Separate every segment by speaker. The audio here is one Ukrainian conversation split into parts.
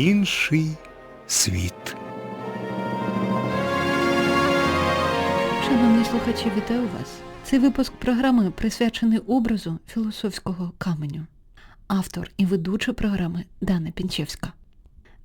Speaker 1: інший світ.
Speaker 2: Шановні слухачі, вітаю вас. Цей випуск програми присвячений образу філософського каменю. Автор і ведуча програми Дана Пінчевська.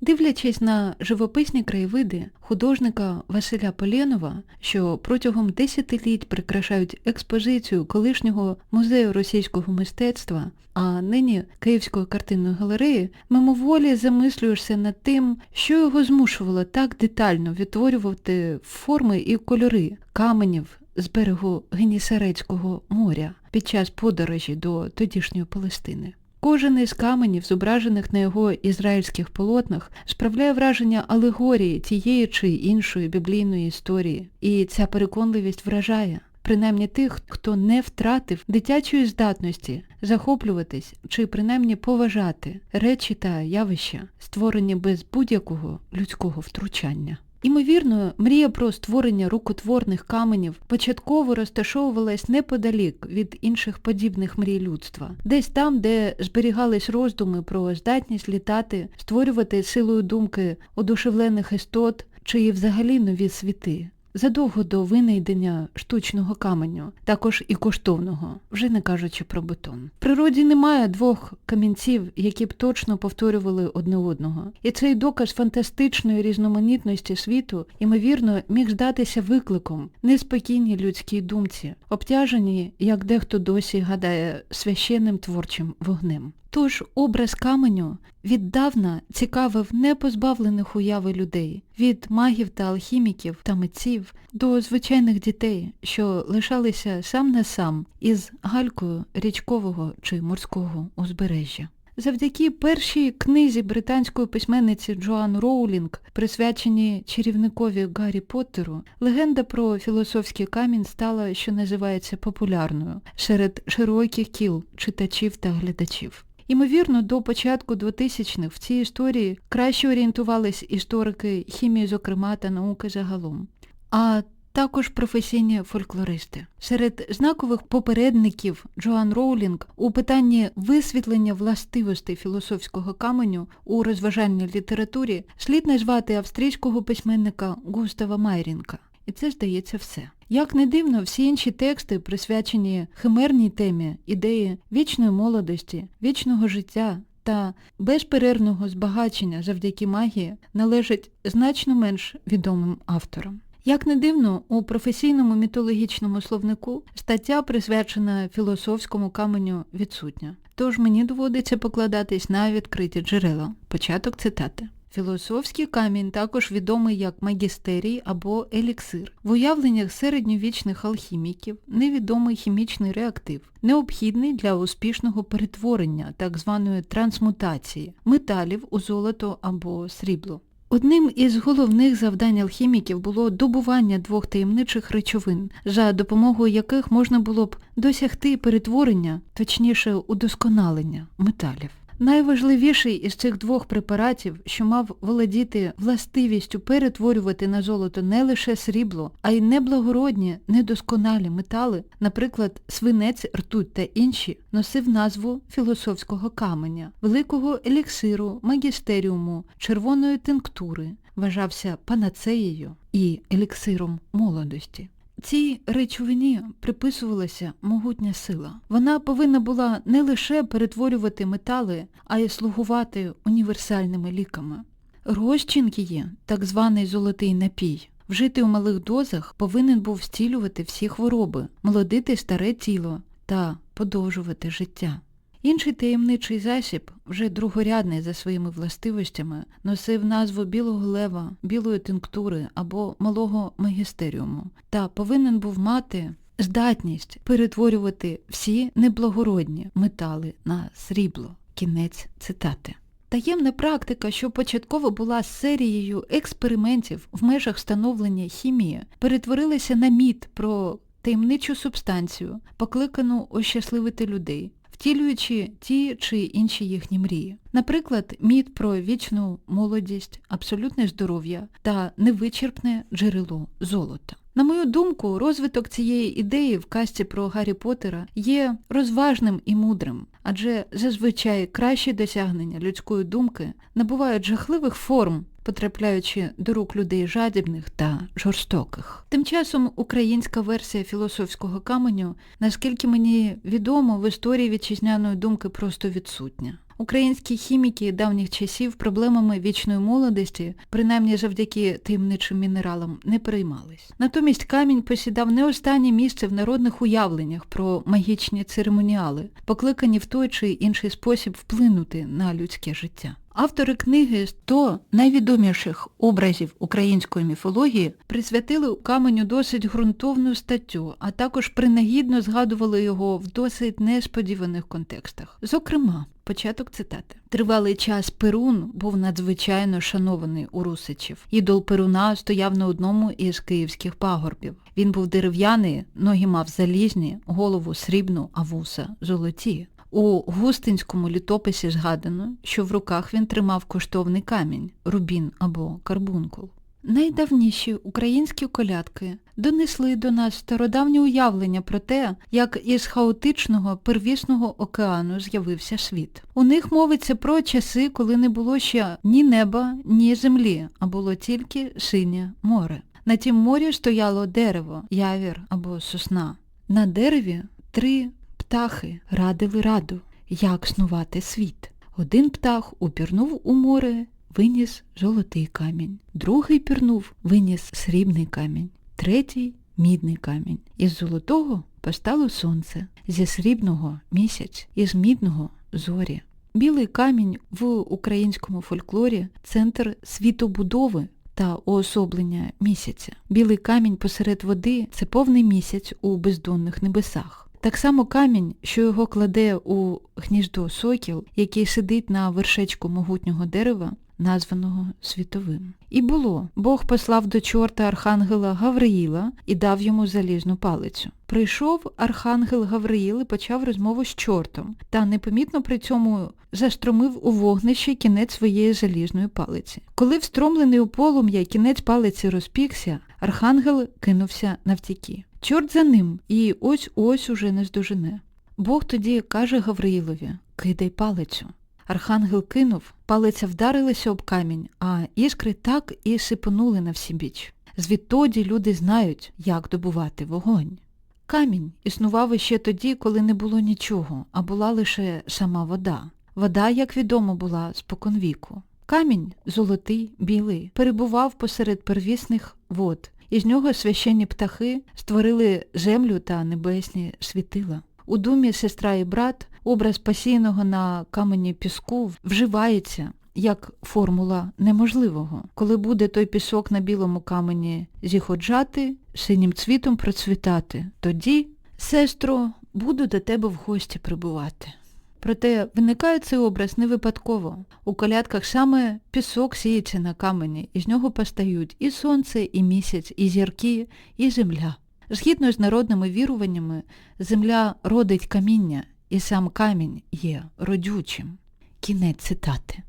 Speaker 2: Дивлячись на живописні краєвиди художника Василя Поленова, що протягом десятиліть прикрашають експозицію колишнього музею російського мистецтва, а нині Київської картинної галереї, мимоволі замислюєшся над тим, що його змушувало так детально відтворювати форми і кольори каменів з берегу Генісарецького моря під час подорожі до тодішньої Палестини. Кожен із каменів, зображених на його ізраїльських полотнах, справляє враження алегорії тієї чи іншої біблійної історії, і ця переконливість вражає, принаймні тих, хто не втратив дитячої здатності захоплюватись чи принаймні поважати речі та явища, створені без будь-якого людського втручання. Імовірно, мрія про створення рукотворних каменів початково розташовувалась неподалік від інших подібних мрій людства, десь там, де зберігались роздуми про здатність літати, створювати силою думки одушевлених істот чи і взагалі нові світи. Задовго до винайдення штучного каменю, також і коштовного, вже не кажучи про бетон. В природі немає двох камінців, які б точно повторювали одне одного. І цей доказ фантастичної різноманітності світу, ймовірно, міг здатися викликом неспокійній людській думці, обтяжені, як дехто досі гадає, священним творчим вогнем. Тож образ каменю віддавна цікавив непозбавлених уяви людей, від магів та алхіміків та митців до звичайних дітей, що лишалися сам на сам із галькою річкового чи морського узбережжя. Завдяки першій книзі британської письменниці Джоан Роулінг, присвяченій чарівникові Гаррі Поттеру, легенда про філософський камінь стала, що називається, популярною серед широких кіл читачів та глядачів. Імовірно, до початку 2000-х в цій історії краще орієнтувались історики хімії, зокрема, та науки загалом. А також професійні фольклористи. Серед знакових попередників Джоан Роулінг у питанні висвітлення властивостей філософського каменю у розважальній літературі слід назвати австрійського письменника Густава Майрінка. І це, здається, все. Як не дивно, всі інші тексти, присвячені химерній темі ідеї вічної молодості, вічного життя та безперервного збагачення завдяки магії, належать значно менш відомим авторам. Як не дивно, у професійному мітологічному словнику стаття, присвячена філософському каменю, відсутня. Тож мені доводиться покладатись на відкриті джерела. Початок цитати. Філософський камінь також відомий як магістерій або еліксир. В уявленнях середньовічних алхіміків невідомий хімічний реактив, необхідний для успішного перетворення, так званої трансмутації, металів у золото або срібло. Одним із головних завдань алхіміків було добування двох таємничих речовин, за допомогою яких можна було б досягти перетворення, точніше удосконалення металів. Найважливіший із цих двох препаратів, що мав володіти властивістю перетворювати на золото не лише срібло, а й неблагородні, недосконалі метали, наприклад, свинець, ртуть та інші, носив назву філософського каменя, великого еліксиру, магістеріуму, червоної тинктури, вважався панацеєю і еліксиром молодості. Цій речовині приписувалася могутня сила. Вона повинна була не лише перетворювати метали, а й слугувати універсальними ліками. Розчин її, так званий золотий напій, вжитий у малих дозах, повинен був зцілювати всі хвороби, молодити старе тіло та подовжувати життя. Інший таємничий засіб, вже другорядний за своїми властивостями, носив назву білого лева, білої тинктури або малого магістеріуму та повинен був мати здатність перетворювати всі неблагородні метали на срібло. Кінець цитати. Таємна практика, що початково була серією експериментів в межах встановлення хімії, перетворилася на міт про таємничу субстанцію, покликану ощасливити людей, втілюючи ті чи інші їхні мрії. Наприклад, міт про вічну молодість, абсолютне здоров'я та невичерпне джерело золота. На мою думку, розвиток цієї ідеї в касті про Гаррі Поттера є розважним і мудрим, адже зазвичай кращі досягнення людської думки набувають жахливих форм, потрапляючи до рук людей жадібних та жорстоких. Тим часом українська версія філософського каменю, наскільки мені відомо, в історії вітчизняної думки просто відсутня. Українські хіміки давніх часів проблемами вічної молодості, принаймні завдяки таємничим мінералам, не переймались. Натомість камінь посідав не останнє місце в народних уявленнях про магічні церемоніали, покликані в той чи інший спосіб вплинути на людське життя. Автори книги 100 найвідоміших образів української міфології присвятили каменю досить ґрунтовну статтю, а також принагідно згадували його в досить несподіваних контекстах. Зокрема, початок цитати. Тривалий час Перун був надзвичайно шанований у русичів. Ідол Перуна стояв на одному із київських пагорбів. Він був дерев'яний, ноги мав залізні, голову срібну, а вуса золоті. У Густинському літописі згадано, що в руках він тримав коштовний камінь, рубін або карбункул. Найдавніші українські колядки донесли до нас стародавнє уявлення про те, як із хаотичного первісного океану з'явився світ. У них мовиться про часи, коли не було ще ні неба, ні землі, а було тільки синє море. На тім морі стояло дерево, явір або сосна. На дереві три птахи радили раду, як снувати світ. Один птах упірнув у море, виніс золотий камінь, другий пірнув, виніс срібний камінь, третій мідний камінь. Із золотого постало сонце, зі срібного місяць, із мідного зорі. Білий камінь в українському фольклорі центр світобудови та уособлення місяця. Білий камінь посеред води це повний місяць у бездонних небесах. Так само камінь, що його кладе у гніздо сокіл, який сидить на вершечку могутнього дерева, названого світовим. І було, Бог послав до чорта архангела Гавриїла і дав йому залізну палицю. Прийшов архангел Гавриїл і почав розмову з чортом, та непомітно при цьому застромив у вогнище кінець своєї залізної палиці. Коли встромлений у полум'я кінець палиці розпікся, архангел кинувся навтіки. Чорт за ним, і ось-ось уже не здожене. Бог тоді каже Гавриїлові, кидай палицю. Архангел кинув, палиця вдарилася об камінь, а іскри так і сипонули на всі біч. Звідтоді люди знають, як добувати вогонь. Камінь існував іще тоді, коли не було нічого, а була лише сама вода. Вода, як відомо, була споконвіку. Камінь, золотий, білий, перебував посеред первісних вод. Із нього священні птахи створили землю та небесні світила. У думі сестра і брат образ пасійного на камені піску вживається як формула неможливого. Коли буде той пісок на білому камені зіходжати, синім цвітом процвітати, тоді, сестро, буду до тебе в гості прибувати. Проте виникає цей образ не випадково. У колядках саме пісок сіється на камені, і з нього постають і сонце, і місяць, і зірки, і земля. Згідно з народними віруваннями, земля родить каміння, і сам камінь є родючим. Кінець цитати.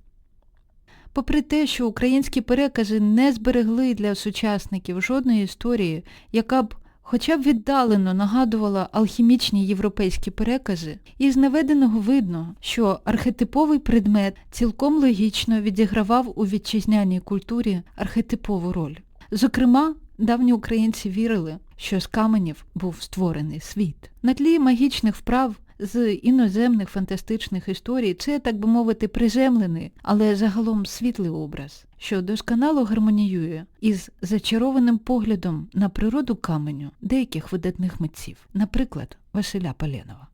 Speaker 2: Попри те, що українські перекази не зберегли для сучасників жодної історії, яка б хоча б віддалено нагадувала алхімічні європейські перекази, із наведеного видно, що архетиповий предмет цілком логічно відігравав у вітчизняній культурі архетипову роль. Зокрема, давні українці вірили, що з каменів був створений світ. На тлі магічних вправ з іноземних фантастичних історій це, так би мовити, приземлений, але загалом світлий образ, що досконало гармоніює із зачарованим поглядом на природу каменю деяких видатних митців, наприклад, Василя Поленова.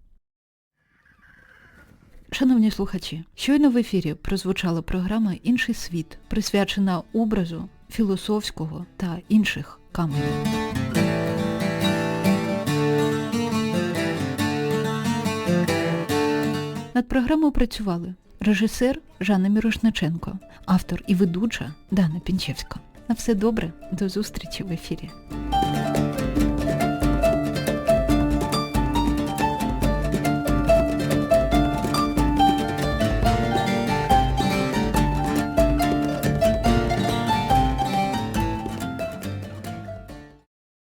Speaker 2: Шановні слухачі, щойно в ефірі прозвучала програма Інший світ, присвячена образу філософського та інших каменів. Над програмою працювали режисер Жанна Мірошниченко, автор і ведуча Дана Пінчевська. На все добре, до зустрічі в ефірі.